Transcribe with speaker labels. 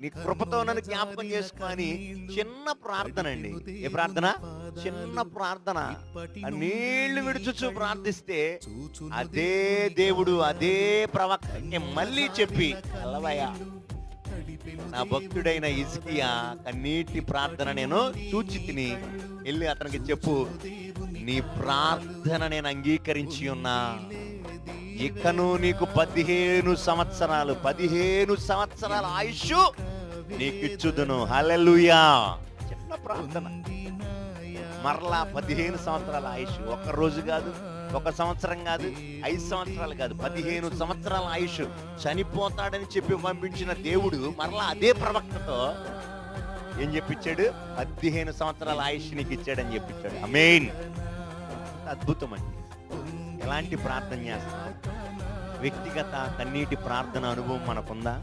Speaker 1: నీ కృపతో నన్ను జ్ఞాపకం చేసుకొని చిన్న ప్రార్థన అండి ఏ ప్రార్థన? చిన్న ప్రార్థన. నీళ్ళు విడుచుచు ప్రార్థిస్తే అదే దేవుడు అదే ప్రవక్త. మళ్ళీ చెప్పి అల్లవయ్యా నా భక్తుడైన ఇజ్కియా కన్నీటి ప్రార్థన నేను చూచి తిని వెళ్ళి అతనికి చెప్పు నీ ప్రార్థన నేను అంగీకరించి ఉన్నా. ఇకను నీకు పదిహేను సంవత్సరాలు పదిహేను సంవత్సరాల ఆయుష్ నీకు ఇచ్చుదును. హల్లెలూయా. చిన్న ప్రార్థన. మరలా పదిహేను సంవత్సరాల ఆయుష్ ఒక రోజు కాదు ఒక సంవత్సరం కాదు ఐదు సంవత్సరాలు కాదు పదిహేను సంవత్సరాల ఆయుష్ చనిపోతాడని చెప్పి పంపించిన దేవుడు మరలా అదే ప్రవక్తతో ఏం చెప్పించాడు? పదిహేను సంవత్సరాల ఆయుష్ నీకు ఇచ్చాడని చెప్పించాడు. అమేన్. అద్భుతం అండి ఎలాంటి ప్రార్థన చేస్తాం? వ్యక్తిగత కన్నీటి ప్రార్థన అనుభవం మనకుందా?